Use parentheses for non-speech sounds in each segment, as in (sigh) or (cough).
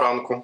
ранку.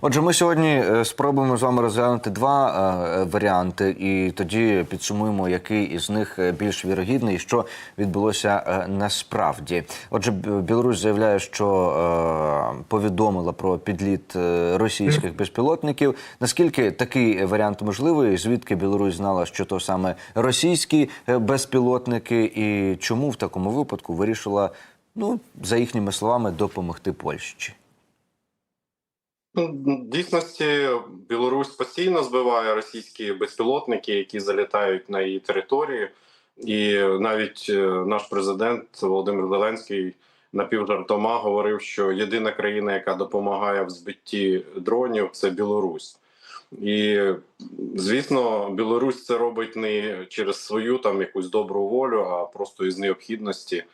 Отже, ми сьогодні е, спробуємо з вами розглянути два е, варіанти, і тоді підсумуємо, який із них е, більш вірогідний і що відбулося насправді. Отже, Білорусь заявляє, що повідомила про підліт російських безпілотників. Наскільки такий варіант можливий? Звідки Білорусь знала, що то саме російські безпілотники, і чому в такому випадку вирішила, ну за їхніми словами, допомогти Польщі? Ну, дійсності Білорусь постійно збиває російські безпілотники, які залітають на її території, І навіть е, наш президент Володимир Зеленський напівжартома говорив, що єдина країна, яка допомагає в збитті дронів, це Білорусь. І звісно, Білорусь це робить не через свою там якусь добру волю, а просто із необхідності.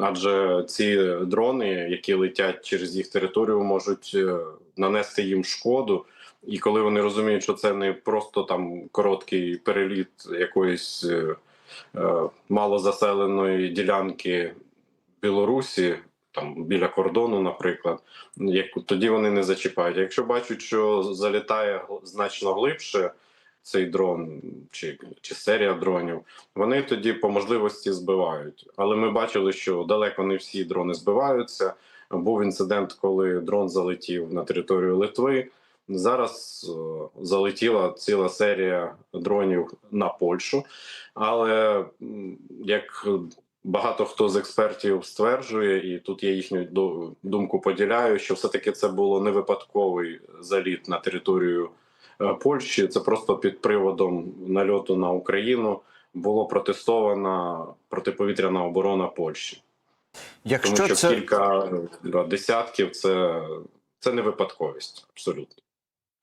Адже ці дрони, які летять через їх територію, можуть е, нанести їм шкоду. І коли вони розуміють, що це не просто там короткий переліт якоїсь е, е, малозаселеної ділянки Білорусі, там біля кордону, наприклад, як тоді вони не зачіпають. Якщо бачать, що залітає значно глибше цей дрон чи, чи серія дронів, вони тоді по можливості збивають. Але ми бачили, що далеко не всі дрони збиваються. Був інцидент, коли дрон залетів на територію Литви. Зараз е, залетіла ціла серія дронів на Польщу, але як багато хто з експертів стверджує, і тут я їхню думку поділяю, що все-таки це було не випадковий заліт на територію е, Польщі. Це просто під приводом нальоту на Україну було протестована протиповітряна оборона Польщі. Якщо Тому що це кілька десятків це, це не випадковість, абсолютно.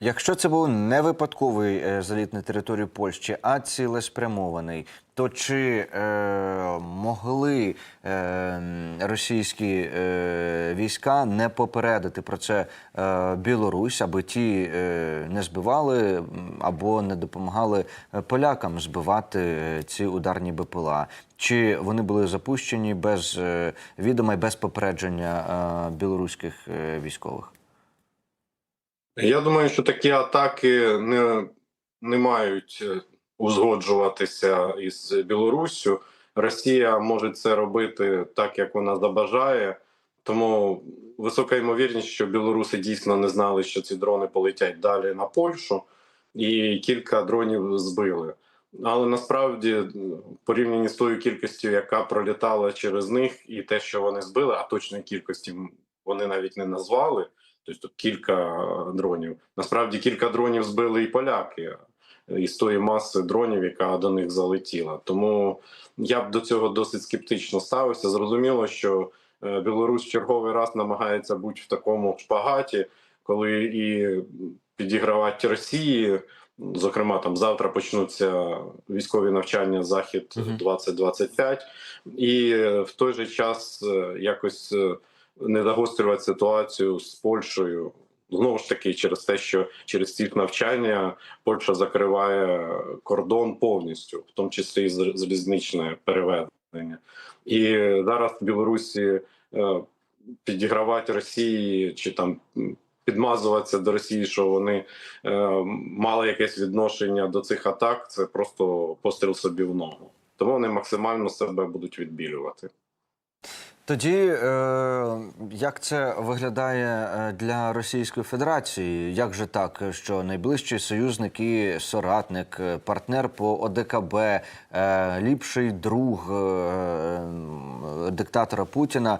Якщо це був не випадковий е, заліт на територію Польщі, а цілеспрямований, то чи е, могли е, російські е, війська не попередити про це е, Білорусь, аби ті е, не збивали або не допомагали е, полякам збивати е, ці ударні БПЛА? Чи вони були запущені без е, відома і без попередження е, білоруських е, військових? Я думаю, що такі атаки не, не мають е, узгоджуватися із Білоруссю. Росія може це робити так, як вона забажає. Тому висока ймовірність, що білоруси дійсно не знали, що ці дрони полетять далі на Польщу, і кілька дронів збили. Але насправді, в порівнянні з тою кількістю, яка пролітала через них, і те, що вони збили, а точної кількості вони навіть не назвали. Тобто кілька дронів. Насправді кілька дронів збили і поляки із тої маси дронів, яка до них залетіла. Тому я б до цього досить скептично ставився. Зрозуміло, що е, Білорусь в черговий раз намагається бути в такому шпагаті, коли і підігравати Росії. Зокрема, там завтра почнуться військові навчання Захід Мгм. 2025 і е, в той же час е, якось е, не загострювати ситуацію з Польщею. Знову ж таки, через те, що через ці навчання Польща закриває кордон повністю, в тому числі і залізничне перевезення. І зараз в Білорусі е, підігравати Росії чи там підмазуватися до Росії, що вони е, мали якесь відношення до цих атак. Це просто постріл собі в ногу. Тому вони максимально себе будуть відбілювати. Тоді е, як це виглядає е, для Російської Федерації? Як же так, що найближчий союзник і соратник, е, партнер по ОДКБ, ліпший друг диктатора Путіна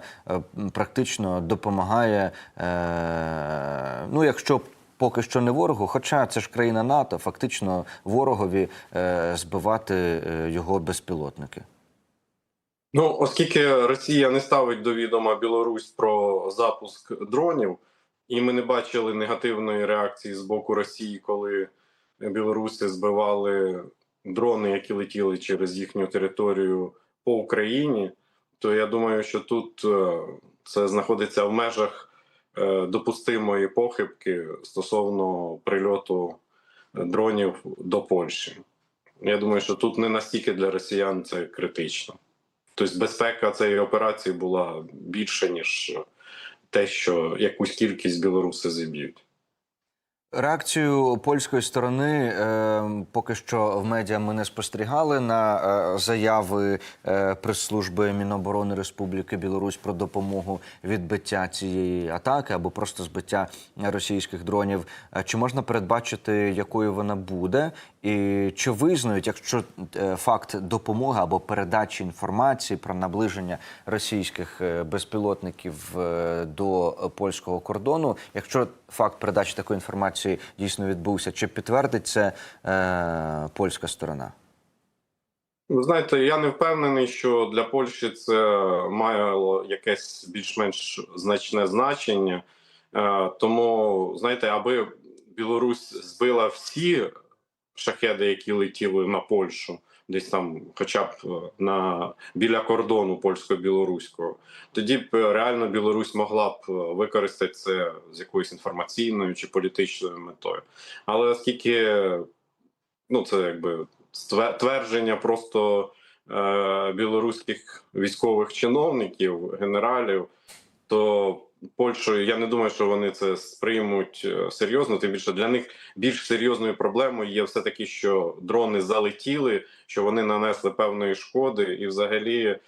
практично допомагає, ну якщо поки що не ворогу, хоча це ж країна НАТО, фактично ворогові е, збивати його безпілотники. Ну, оскільки Росія не ставить до відома Білорусь про запуск дронів, і ми не бачили негативної реакції з боку Росії, коли білоруси збивали дрони, які летіли через їхню територію по Україні, то я думаю, що тут е, це знаходиться в межах е, допустимої похибки стосовно прильоту е, дронів до Польщі. Я думаю, що тут не настільки для росіян це критично. Тобто безпека цієї операції була більше, ніж те, що якусь кількість білоруси зіб'ють. Реакцію польської сторони е, поки що в медіа ми не спостерігали на е, заяви е, прес-служби Міноборони Республіки Білорусь про допомогу відбиття цієї атаки або просто збиття російських дронів. Е, Чи можна передбачити, якою вона буде, і чи визнають, якщо е, факт допомоги або передачі інформації про наближення російських е, безпілотників е, до польського кордону, якщо факт передачі такої інформації дійсно відбувся, чи підтвердить це е, польська сторона? Ви знаєте, я не впевнений, що для Польщі це мало якесь більш-менш значне значення. Тому, знаєте, аби Білорусь збила всі шахеди, які летіли на Польщу, десь там, хоча б е, на біля кордону польсько-білоруського, тоді б е, реально Білорусь могла б е, використати це з якоюсь інформаційною чи політичною метою. Але оскільки ну це якби стве- твердження просто е, білоруських військових чиновників, генералів, то Польщою я не думаю, що вони це сприймуть е, серйозно. Тим більше для них більш серйозною проблемою є все таки, що дрони залетіли, що вони нанесли певної шкоди, і взагалі.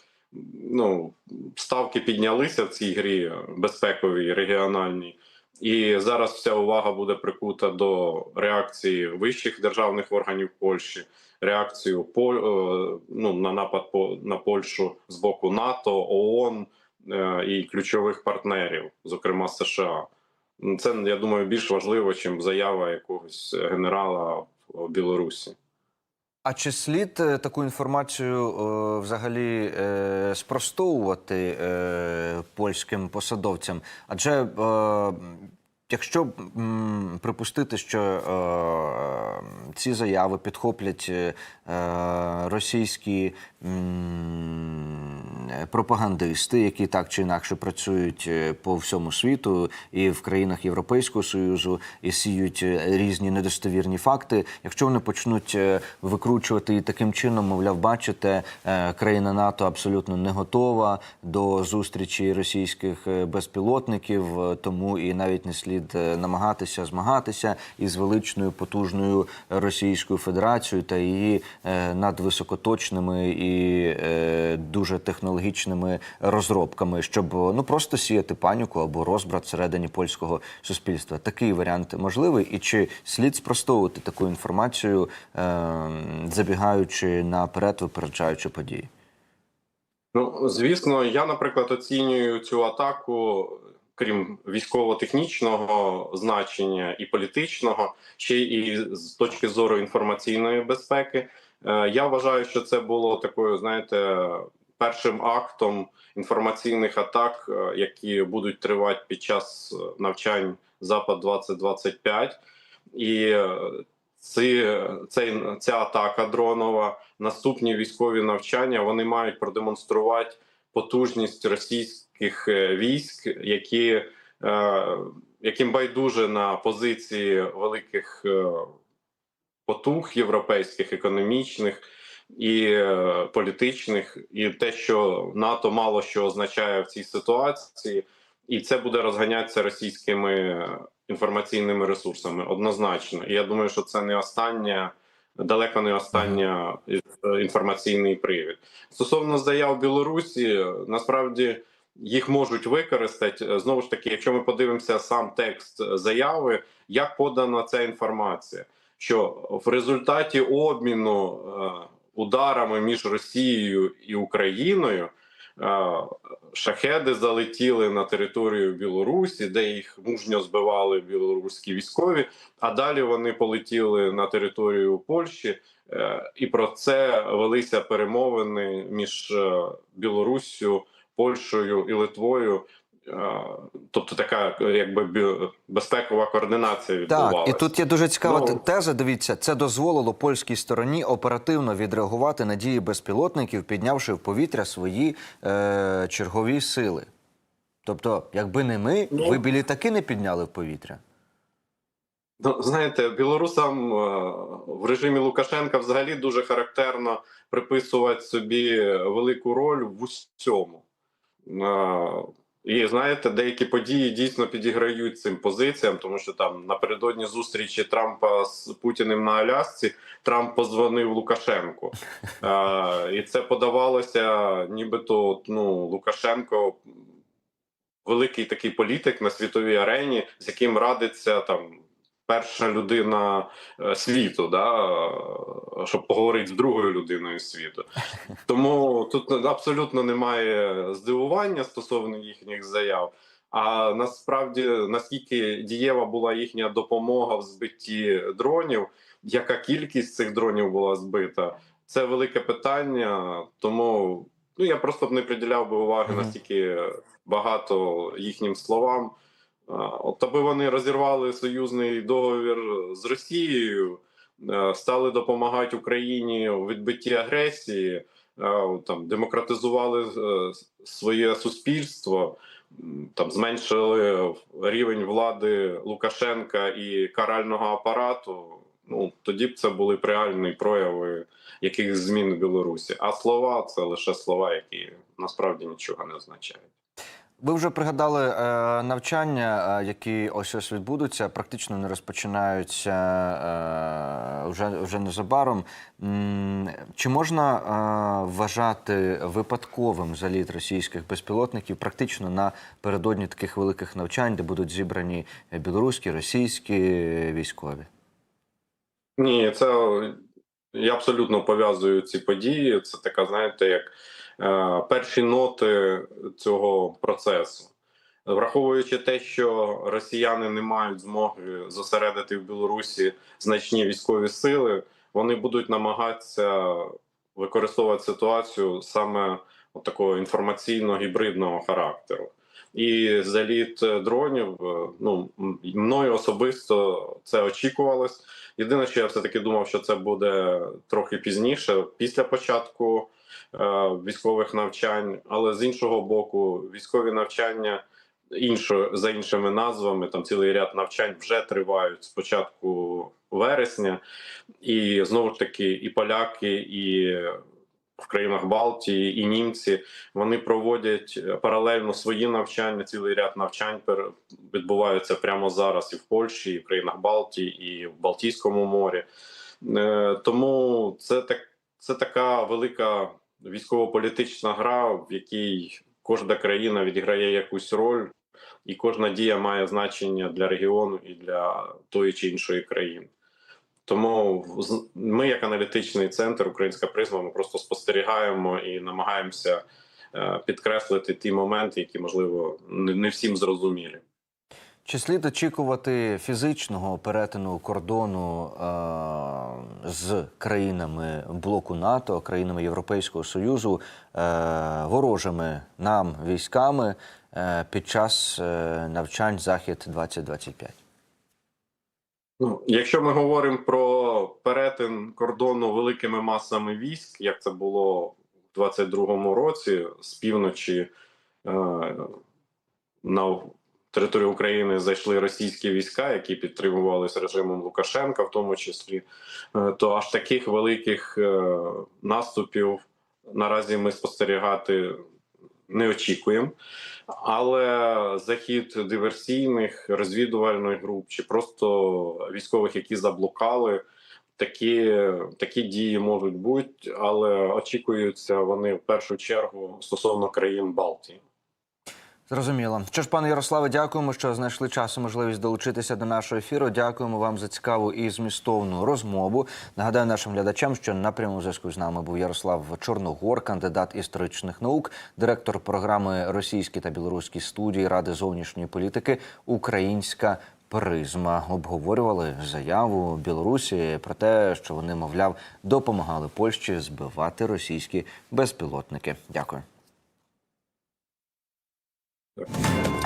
Ну, ставки піднялися в цій грі безпековій, регіональній, і зараз вся увага буде прикута до реакції вищих державних органів Польщі, реакцію Пол... е, ну, на напад по на Польщу з боку НАТО, ООН і ключових партнерів, зокрема США. Це я думаю більш важливо, ніж заява якогось генерала в Білорусі. А чи слід е, таку інформацію е, взагалі е, спростовувати е, польським посадовцям? Адже е, якщо м, припустити, що е, ці заяви підхоплять е, російські м, пропагандисти, які так чи інакше працюють е, по всьому світу і в країнах Європейського союзу, і сіють е, різні недостовірні факти. Якщо вони почнуть е, викручувати і таким чином, мовляв, бачите, е, країна НАТО абсолютно не готова до зустрічі російських е, безпілотників, е, тому і навіть не слід е, намагатися змагатися із величною потужною Російською Федерацією та її е, надвисокоточними і е, дуже технологічними розробками, щоб ну просто сіяти паніку або розбрат всередині польського суспільства. Такий варіант можливий, і чи слід спростовувати таку інформацію, забігаючи наперед, випереджаючи події? Ну, звісно, я, наприклад, оцінюю цю атаку, крім військово-технічного значення і політичного, ще і з точки зору інформаційної безпеки. Е, Я вважаю, що це було такою, знаєте, першим актом інформаційних атак, е, які будуть тривати під час навчань Запад 2025 І е, ці, цей, ця атака дронова, наступні військові навчання вони мають продемонструвати потужність російських е, військ, які, е, яким байдуже на позиції великих е, потуг європейських, економічних і політичних, і те, що НАТО мало що означає в цій ситуації, і це буде розганятися російськими інформаційними ресурсами однозначно. І я думаю, що це не остання, далеко не остання інформаційний привід. Стосовно заяв Білорусі, насправді їх можуть використати знову ж таки, якщо ми подивимося сам текст заяви, як подана ця інформація, що в результаті обміну е, ударами між Росією і Україною. е, Шахеди залетіли на територію Білорусі, де їх мужньо збивали білоруські військові. А далі вони полетіли на територію Польщі, Е, і про це велися перемовини між е, Білоруссю, Польщею і Литвою. Е, Тобто така якби безпекова координація відбувалася. Так, і тут є дуже цікава Ну, теза. Дивіться, це дозволило польській стороні оперативно відреагувати на дії безпілотників, піднявши в повітря свої е, чергові сили. Тобто, якби не ми, Ну. ви б і літаки не підняли в повітря. Ну, знаєте, білорусам е, в режимі Лукашенка взагалі дуже характерно приписувати собі велику роль в усьому. І знаєте, деякі події дійсно підіграють цим позиціям, тому що там напередодні зустрічі Трампа з Путіним на Алясці Трамп позвонив Лукашенку, (laughs) е, і це подавалося, нібито ну, Лукашенко великий такий політик на світовій арені, з яким радиться там перша людина е, світу, да, щоб поговорити з другою людиною світу. (laughs) Тому тут абсолютно немає здивування стосовно їхніх заяв. А насправді наскільки дієва була їхня допомога в збитті дронів, яка кількість цих дронів була збита, це велике питання. Тому ну я просто б не приділяв би уваги настільки багато їхнім словам. От аби вони розірвали союзний договір з Росією, е, стали допомагати Україні у відбитті агресії, е, там демократизували е, своє суспільство, там зменшили рівень влади Лукашенка і карального апарату. Ну тоді б це були б реальні прояви якихось змін в Білорусі. А слова це лише слова, які насправді нічого не означають. Ви вже пригадали е, навчання, е, які ось ось відбудуться, практично не розпочинаються е, вже, вже незабаром. Чи можна вважати випадковим заліт російських безпілотників практично напередодні таких великих навчань, де будуть зібрані білоруські, російські військові? Ні, це я абсолютно пов'язую ці події. Це така, знаєте, як перші ноти цього процесу. Враховуючи те, що росіяни не мають змоги зосередити в Білорусі значні військові сили, вони будуть намагатися використовувати ситуацію саме такого інформаційно-гібридного характеру. І заліт дронів, е, ну мною особисто це очікувалось. Єдине, що я все-таки думав, що це буде трохи пізніше, після початку е, військових навчань, але з іншого боку, військові навчання іншо, за іншими назвами, там цілий ряд навчань вже тривають з початку вересня, і знову ж таки, і поляки, і в країнах Балтії, і німці вони проводять е, паралельно свої навчання. Цілий ряд навчань відбуваються прямо зараз і в Польщі, і в країнах Балтії, і в Балтійському морі. Е, Тому це так це така велика військово-політична гра, в якій кожна країна відіграє якусь роль, і кожна дія має значення для регіону і для тої чи іншої країни. Тому ми, як аналітичний центр, українська призма, ми просто спостерігаємо і намагаємося е, підкреслити ті моменти, які можливо не всім зрозумілі. Чи слід очікувати фізичного перетину кордону е, з країнами блоку НАТО, країнами Європейського Союзу, е, ворожими нам військами е, під час е, навчань Захід 2025? Ну, якщо ми говоримо про перетин кордону великими масами військ, як це було в 22-му році, з півночі е, на територію України зайшли російські війська, які підтримувалися режимом Лукашенка, в тому числі, е, то аж таких великих е, наступів наразі ми спостерігати не очікуємо. Але захід диверсійних розвідувальних груп чи просто військових, які заблукали, такі, такі дії можуть бути, але очікуються вони в першу чергу стосовно країн Балтії. Зрозуміло. Що ж, пане Ярославе, дякуємо, що знайшли час і можливість долучитися до нашого ефіру. Дякуємо вам за цікаву і змістовну розмову. Нагадаю нашим глядачам, що на прямому зв'язку з нами був Ярослав Чорногор, кандидат історичних наук, директор програми Російські та білоруські студії Ради зовнішньої політики Українська. Призма обговорювали заяву Білорусі про те, що вони, мовляв, допомагали Польщі збивати російські безпілотники. Дякую. Dört.